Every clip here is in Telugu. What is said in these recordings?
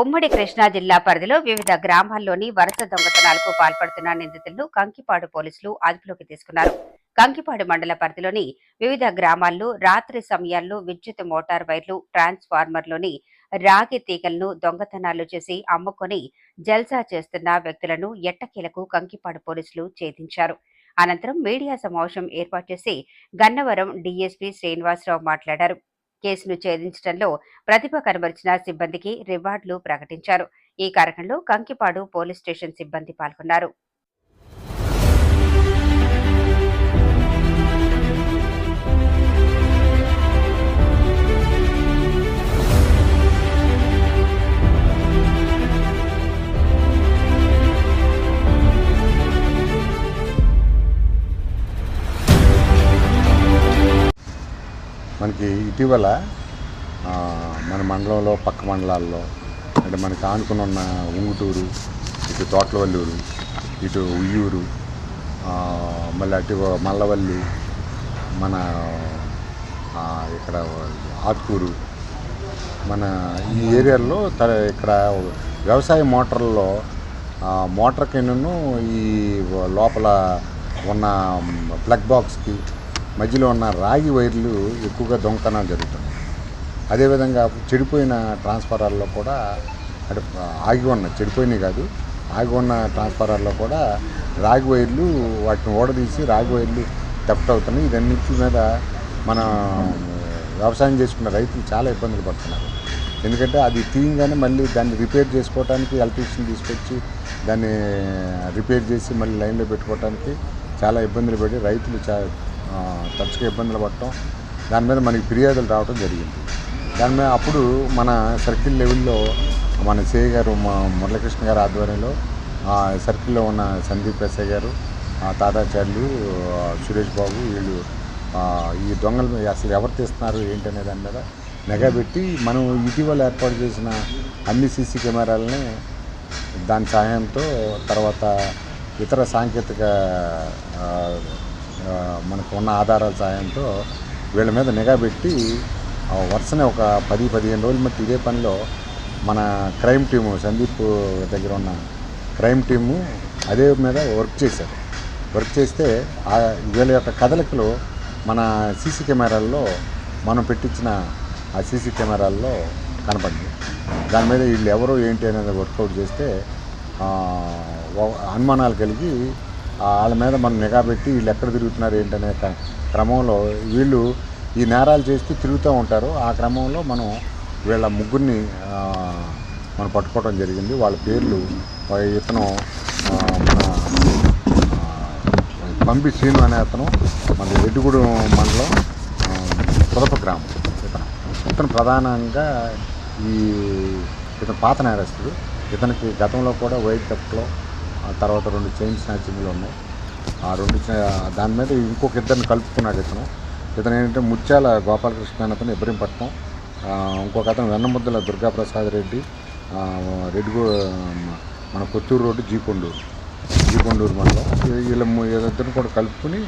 ఉమ్మడి కృష్ణా జిల్లా పరిధిలో వివిధ గ్రామాల్లోని వరుస దొంగతనాలకు పాల్పడుతున్న నిందితులను కంకిపాడు పోలీసులు అదుపులోకి తీసుకున్నారు. కంకిపాడు మండల పరిధిలోని వివిధ గ్రామాల్లో రాత్రి సమయాల్లో విద్యుత్ మోటార్ వైర్లు ట్రాన్స్ఫార్మర్లోని రాగి తీగలను దొంగతనాలు చేసి అమ్ముకొని జల్సా చేస్తున్న వ్యక్తులను ఎట్టకేలకు కంకిపాడు పోలీసులు ఛేదించారు. అనంతరం మీడియా సమావేశం ఏర్పాటు చేసి గన్నవరం డీఎస్పీ శ్రీనివాసరావు మాట్లాడారు. కేసును ఛేదించడంలో ప్రతిభ కనబరిచిన సిబ్బందికి రివార్డులు ప్రకటించారు. ఈ కార్యక్రమంలో కంకిపాడు పోలీస్ స్టేషన్ సిబ్బంది పాల్గొన్నారు. మనకి ఇటీవల మన మండలంలో పక్క మండలాల్లో అంటే మనకి ఆనుకుని ఉన్న ఉంగుటూరు ఇటు తోటలవల్లూరు ఇటు ఉయ్యూరు మళ్ళీ అటు మల్లవల్లి మన ఇక్కడ ఆత్కూరు మన ఈ ఏరియాలో త ఇక్కడ వ్యవసాయ మోటార్లలో మోటార్ కిన్ను ఈ లోపల ఉన్న ప్లగ్ బాక్స్కి మధ్యలో ఉన్న రాగి వైర్లు ఎక్కువగా దొంగతనాలు జరుగుతున్నాయి. అదేవిధంగా చెడిపోయిన ట్రాన్స్ఫారాల్లో కూడా అంటే ఆగి ఉన్న చెడిపోయినవి కాదు ఆగి ఉన్న ట్రాన్స్ఫారాల్లో కూడా రాగి వైర్లు వాటిని ఓడదీసి రాగి వైర్లు థెఫ్ట్ అవుతున్నాయి. ఇదన్నిటి మీద మన వ్యవసాయం చేసుకున్న రైతులు చాలా ఇబ్బందులు పడుతున్నారు. ఎందుకంటే అది తీయంగానే మళ్ళీ దాన్ని రిపేర్ చేసుకోవడానికి ఎలక్ట్రీషియన్ తీసుకొచ్చి దాన్ని రిపేర్ చేసి మళ్ళీ లైన్లో పెట్టుకోవడానికి చాలా ఇబ్బందులు పడి రైతులు చా తరచుగా ఇబ్బందులు పడటం. దాని మీద మనకి ఫిర్యాదులు రావడం జరిగింది. దాని మీద అప్పుడు మన సర్కిల్ లెవెల్లో మన సే గారు మా మురళకృష్ణ గారి ఆధ్వర్యంలో సర్కిల్లో ఉన్న సందీప్ ఎస్ఐ గారు తాతాచార్యులు సురేష్ బాబు వీళ్ళు ఈ దొంగలు అసలు ఎవరు తీస్తున్నారు ఏంటనే దాని మీద నిఘా పెట్టి మనం ఇటీవల ఏర్పాటు చేసిన అన్ని సీసీ కెమెరాలని దాని సహాయంతో తర్వాత ఇతర సాంకేతిక మనకు ఉన్న ఆధారాల సాయంతో వీళ్ళ మీద నిఘా పెట్టి ఆ, వరుసనే ఒక పది పదిహేను రోజులు మట్టి ఇదే పనిలో మన క్రైమ్ టీము సందీప్ దగ్గర ఉన్న క్రైమ్ టీము అదే మీద వర్క్ చేశారు. వర్క్ చేస్తే వీళ్ళ యొక్క కదలికలు మన సీసీ కెమెరాల్లో మనం పెట్టించిన ఆ సీసీ కెమెరాల్లో కనపడింది దాని మీద వీళ్ళు ఎవరు ఏంటి అనేది వర్కౌట్ చేస్తే అనుమానాలు కలిగి వాళ్ళ మీద మనం నిఘా పెట్టి వీళ్ళు ఎక్కడ తిరుగుతున్నారు ఏంటనే క- క్రమంలో వీళ్ళు ఈ నేరాలు చేస్తూ తిరుగుతూ ఉంటారు. ఆ క్రమంలో మనం వీళ్ళ ముగ్గురిని మనం పట్టుకోవడం జరిగింది. వాళ్ళ పేర్లు ఇతను మన పంపి శ్రీను అనే అతను మన రెడ్డిగూడెం మండలం ఆ, పుదప గ్రామం ఇతను. ఇతను ప్రధానంగా ఈ ఇతను పాత నేరస్తుడు. ఇతనికి గతంలో కూడా వైట్ కప్లో తర్వాత రెండు చైన్ స్నాచింగ్లు ఉన్నాయి. ఆ రెండు దాని మీద ఇంకొక ఇద్దరిని కలుపుకున్నాడు ఇతను. ఇతను ఏంటంటే ముత్యాల గోపాలకృష్ణ అని అతను ఇబ్రహీంపట్నం. ఇంకొక అతను వెన్నముద్దల దుర్గాప్రసాద్ రెడ్డి. రెడ్డి రెడ్డిగూ మన కొత్తూరు రోడ్డు జీకొండూరు. జీకొండూరు మనలో వీళ్ళ ము- వీళ్ళిద్దరిని కూడా కలుపుకుని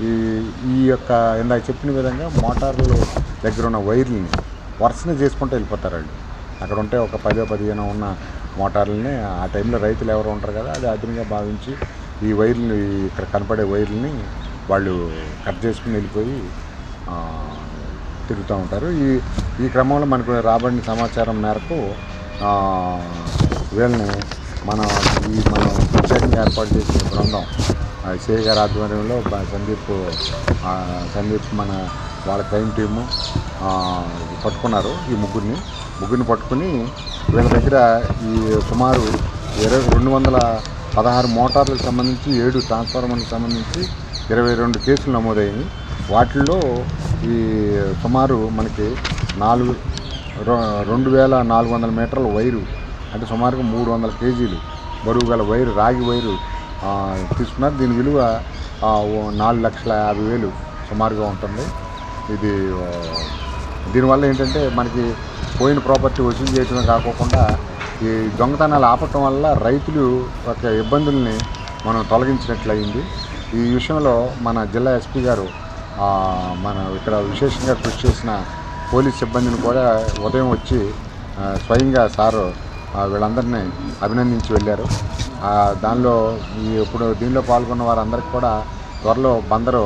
ఈ ఈ యొక్క ఇందాక చెప్పిన విధంగా మోటార్లు దగ్గర ఉన్న వైర్లని వరుసనే చేసుకుంటూ వెళ్ళిపోతారు అక్కడ ఉంటే ఒక పదో పదిహేను ఉన్న మోటార్లని ఆ టైంలో రైతులు ఎవరు ఉంటారు కదా అది అదునుగా భావించి ఈ వైర్లు ఇక్కడ కనపడే వైర్లని వాళ్ళు కట్ చేసుకుని వెళ్ళిపోయి తిరుగుతూ ఉంటారు. ఈ ఈ క్రమంలో మనకు రాబడిన సమాచారం మేరకు వీళ్ళని మన ఈ మనం ప్రత్యేకంగా ఏర్పాటు చేసిన బృందం ఆ, సిఐ గారి ఆధ్వర్యంలో సందీప్ సందీప్ మన వాళ్ళ క్రైమ్ టీము పట్టుకున్నారు. ఈ ముగ్గురిని ముగ్గురిని పట్టుకుని వీళ్ళ దగ్గర ఈ సుమారు ఇరవై రెండు వందల పదహారు మోటార్లకు సంబంధించి ఏడు ట్రాన్స్ఫార్మర్లకు సంబంధించి ఇరవై రెండు కేసులు నమోదయ్యాయి. వాటిల్లో ఈ సుమారు మనకి నాలుగు రెండు వేల నాలుగు వందల మీటర్ల వైరు అంటే సుమారుగా మూడు వందల కేజీలు బరువు గల వైరు రాగి వైరు తీసుకున్నారు. దీని విలువ నాలుగు లక్షల యాభై వేలు సుమారుగా ఉంటుంది. ఇది దీనివల్ల ఏంటంటే మనకి పోయిన ప్రాపర్టీ వసూలు చేయటమే కాకోకుండా ఈ దొంగతనాలు ఆపటం వల్ల రైతులు ఒక ఇబ్బందుల్ని మనం తొలగించినట్లయింది. ఈ విషయంలో మన జిల్లా ఎస్పీ గారు మన ఇక్కడ విశేషంగా కృషి చేసిన పోలీస్ సిబ్బందిని కూడా ఉదయం వచ్చి స్వయంగా సారు వీళ్ళందరినీ అభినందించి వెళ్ళారు. దానిలో ఈ ఇప్పుడు దీనిలో పాల్గొన్న వారందరికీ కూడా త్వరలో బందరు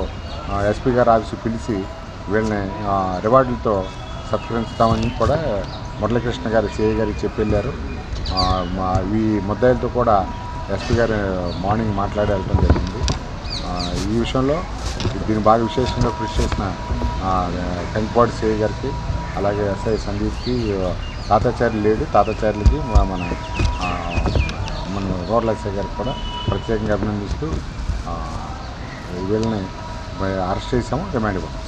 ఎస్పీ గారు ఆఫీసు పిలిచి వీళ్ళని రివార్డులతో సత్కరించుతామని కూడా మురళీకృష్ణ గారు సిఐ గారికి చెప్పి వెళ్ళారు. మా ఈ ముద్దాయిలతో కూడా ఎస్పీ గారు మార్నింగ్ మాట్లాడి వెళ్ళడం జరిగింది. ఈ విషయంలో దీన్ని బాగా విశేషంగా కృషి చేసిన ఆ, కంకిపాటి సిఐ గారికి అలాగే ఎస్ఐ సందీప్కి తాతాచార్యులు లేడు. తాతాచార్యులకి మన మన రోడ్ల ఎస్ఐ గారికి కూడా ప్రత్యేకంగా అభినందిస్తూ వీళ్ళని అరెస్ట్ చేసాము రిమాండ్ ఇవ్వడం